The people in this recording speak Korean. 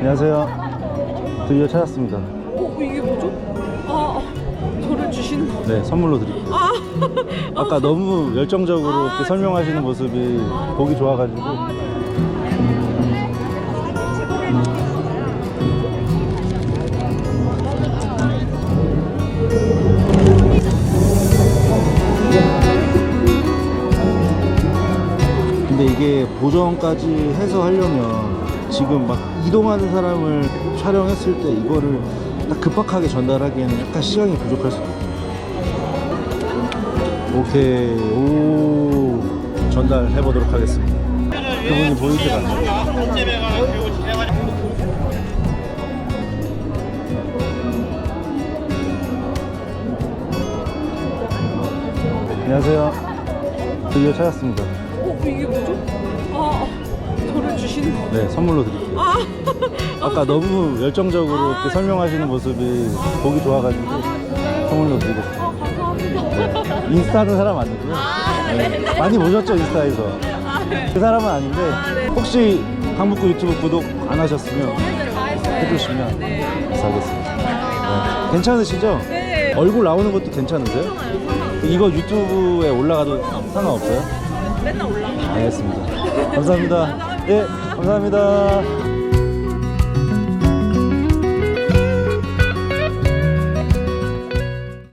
안녕하세요. 드디어 찾았습니다. 어, 이게 뭐죠? 아, 아, 저를 주시는 거. 네, 선물로 드릴게요. 아, 아까 너무 열정적으로 아, 이렇게 설명하시는 모습이 보기 좋아가지고. 아, 네. 근데 이게 보정까지 해서 하려면 지금 막 이동하는 사람을 촬영했을 때 이거를 딱 급박하게 전달하기에는 약간 시간이 부족할 수도 있고. 오케이, 오, 전달해 보도록 하겠습니다. 그분이 보이지가 않아요. 안녕하세요. 드디어 찾았습니다. 어, 이게 뭐죠? 아, 아. 네, 선물로 드릴게요. 아, 아까 너무 열정적으로 이렇게 설명하시는 모습이 보기 좋아가지고 선물로 드리겠습니다. 아, 감사합니다. 네. 인스타 하는 사람 아니고요. 네. 많이 보셨죠, 인스타에서. 그 사람은 아닌데 혹시 강북구 유튜브 구독 안 하셨으면 해주시면 네. 감사하겠습니다. 네. 괜찮으시죠? 네. 얼굴 나오는 것도 괜찮으세요? 이거 유튜브에 올라가도 상관없어요? 맨날 올라가. 알겠습니다. 감사합니다. 예, 감사합니다.